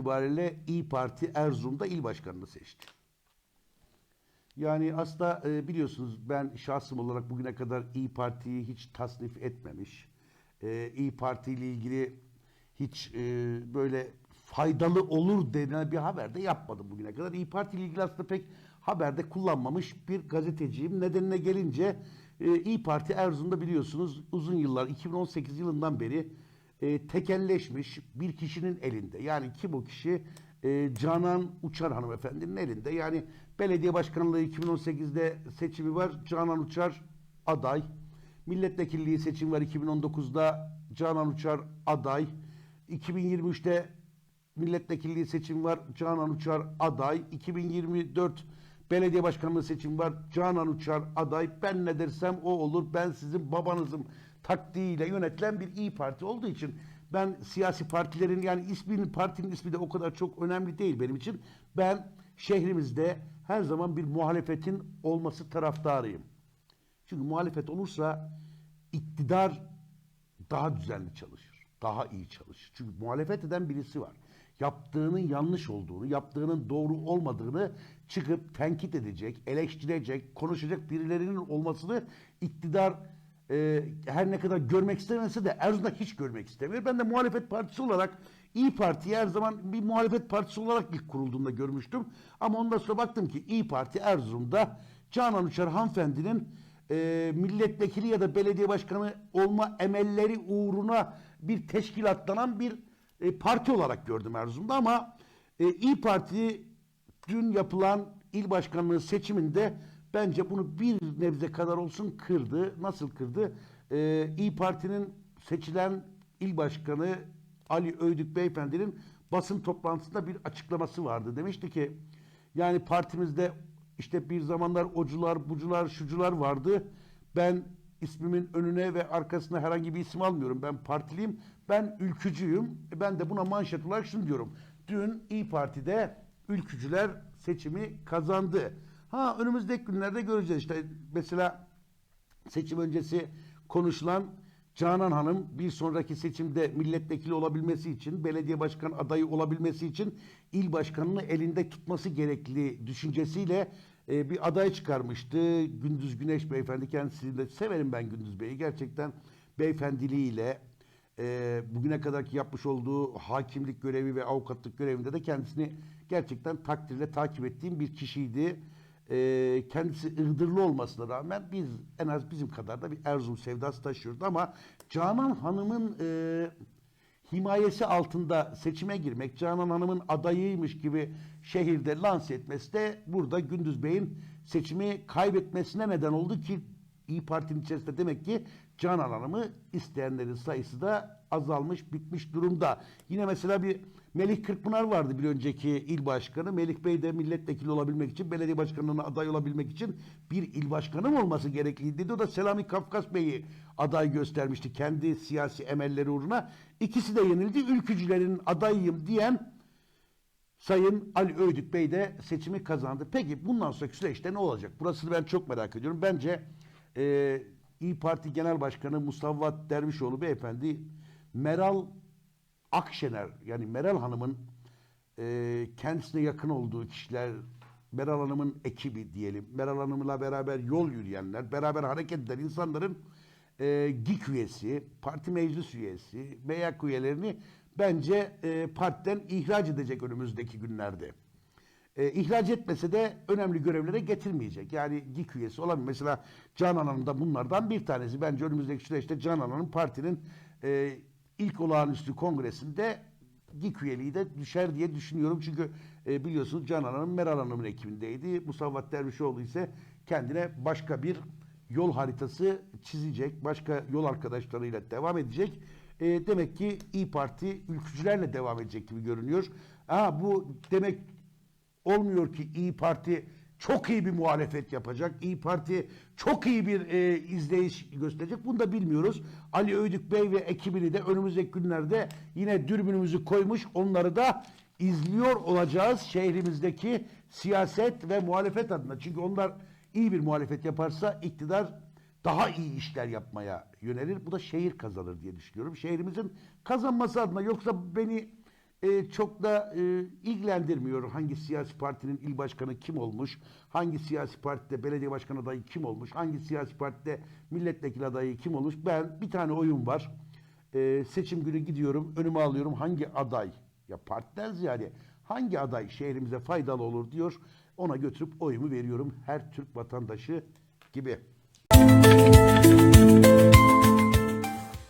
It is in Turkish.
itibariyle İyi Parti Erzurum'da il başkanını seçti. Yani aslında e, biliyorsunuz ben şahsım olarak bugüne kadar İyi Parti'yi hiç tasnif etmemiş. E, İyi Parti ile ilgili hiç e, böyle faydalı olur denilen bir haber de yapmadım bugüne kadar. İyi Parti ile ilgili aslında pek haberde kullanmamış bir gazeteciyim. Nedenine gelince e, İyi Parti Erzurum'da biliyorsunuz uzun yıllar 2018 yılından beri e, tekelleşmiş bir kişinin elinde. Yani kim o kişi? E, Canan Uçar hanımefendinin elinde. Yani belediye başkanlığı 2018'de seçimi var. Canan Uçar aday. Milletvekilliği seçimi var 2019'da. Canan Uçar aday. 2023'te milletvekilliği seçimi var. Canan Uçar aday. 2024 belediye başkanlığı seçimi var. Canan Uçar aday. Ben ne dersem o olur. Ben sizin babanızım taktiğiyle yönetilen bir iyi Parti olduğu için ben siyasi partilerin yani isminin partinin ismi de o kadar çok önemli değil benim için. Ben şehrimizde her zaman bir muhalefetin olması taraftarıyım. Çünkü muhalefet olursa iktidar daha düzenli çalışır. Daha iyi çalışır. Çünkü muhalefet eden birisi var. Yaptığının yanlış olduğunu, yaptığının doğru olmadığını çıkıp tenkit edecek, eleştirecek, konuşacak birilerinin olmasını iktidar e, her ne kadar görmek istemese de Erzurum'da hiç görmek istemiyor. Ben de muhalefet partisi olarak İyi Parti'yi her zaman bir muhalefet partisi olarak ilk kurulduğunda görmüştüm. Ama ondan sonra baktım ki İyi Parti Erzurum'da Canan Uçar hanımefendinin e, milletvekili ya da belediye başkanı olma emelleri uğruna bir teşkilatlanan bir e, parti olarak gördüm Erzurum'da ama e, İyi Parti dün yapılan il başkanlığı seçiminde bence bunu bir nebze kadar olsun kırdı. Nasıl kırdı? E, İyi Parti'nin seçilen il başkanı Ali Öydük Beyefendi'nin basın toplantısında bir açıklaması vardı. Demişti ki yani partimizde işte bir zamanlar ocular, bucular, şucular vardı. Ben ismimin önüne ve arkasına herhangi bir isim almıyorum. Ben partiliyim. Ben ülkücüyüm. E Ben de buna manşet olarak şunu diyorum. Dün İyi Parti'de ülkücüler seçimi kazandı. Ha önümüzdeki günlerde göreceğiz. İşte mesela seçim öncesi konuşulan Canan Hanım bir sonraki seçimde milletvekili olabilmesi için, belediye başkan adayı olabilmesi için il başkanını elinde tutması gerekli düşüncesiyle e, bir aday çıkarmıştı. Gündüz Güneş Beyefendi kendisini de severim ben Gündüz Bey'i. Gerçekten beyefendiliğiyle e, bugüne kadarki yapmış olduğu hakimlik görevi ve avukatlık görevinde de kendisini gerçekten takdirle takip ettiğim bir kişiydi. E, kendisi ıhdırlı olmasına rağmen biz en az bizim kadar da bir Erzurum sevdası taşıyoruz. Ama Canan Hanım'ın e, himayesi altında seçime girmek, Canan Hanım'ın adayıymış gibi şehirde lanse etmesi de burada Gündüz Bey'in seçimi kaybetmesine neden oldu ki İyi Parti'nin içerisinde demek ki Canan Hanım'ı isteyenlerin sayısı da azalmış, bitmiş durumda. Yine mesela bir Melih Kırkpınar vardı bir önceki il başkanı. Melih Bey de milletvekili olabilmek için, belediye başkanlığına aday olabilmek için bir il başkanı mı olması gerekliydi dedi. O da Selami Kafkas Bey'i aday göstermişti kendi siyasi emelleri uğruna. İkisi de yenildi. Ülkücülerin adayıyım diyen Sayın Ali Öydük Bey de seçimi kazandı. Peki bundan sonraki süreçte ne olacak? Burasını ben çok merak ediyorum. Bence e, İyi Parti Genel Başkanı Mustafa Dervişoğlu Beyefendi Meral Akşener yani Meral Hanım'ın e, kendisine yakın olduğu kişiler Meral Hanım'ın ekibi diyelim. Meral Hanım'la beraber yol yürüyenler, beraber hareket eden insanların e, GİK üyesi, parti meclis üyesi, MYK üyelerini bence e, partiden ihraç edecek önümüzdeki günlerde. E, ihraç etmese de önemli görevlere getirmeyecek. Yani GİK üyesi olan mesela Canan Hanım da bunlardan bir tanesi. Bence önümüzdeki süreçte Canan Hanım partinin e, ilk olağanüstü kongresinde GİK üyeliği de düşer diye düşünüyorum. Çünkü e, biliyorsunuz Canan Hanım Meral Hanım'ın ekibindeydi. Musavat Dervişoğlu ise kendine başka bir yol haritası çizecek. Başka yol arkadaşlarıyla devam edecek. E, demek ki İyi Parti ülkücülerle devam edecek gibi görünüyor. Ha, bu demek olmuyor ki İyi Parti çok iyi bir muhalefet yapacak. İyi Parti çok iyi bir e, izleyiş gösterecek. Bunu da bilmiyoruz. Ali Öydük Bey ve ekibini de önümüzdeki günlerde yine dürbünümüzü koymuş. Onları da izliyor olacağız şehrimizdeki siyaset ve muhalefet adına. Çünkü onlar iyi bir muhalefet yaparsa iktidar daha iyi işler yapmaya yönelir. Bu da şehir kazanır diye düşünüyorum. Şehrimizin kazanması adına yoksa beni e, çok da e, ilgilendirmiyor hangi siyasi partinin il başkanı kim olmuş, hangi siyasi partide belediye başkanı adayı kim olmuş, hangi siyasi partide milletvekili adayı kim olmuş. Ben bir tane oyun var. E, seçim günü gidiyorum, önüme alıyorum hangi aday, ya partiden ziyade hangi aday şehrimize faydalı olur diyor. Ona götürüp oyumu veriyorum her Türk vatandaşı gibi.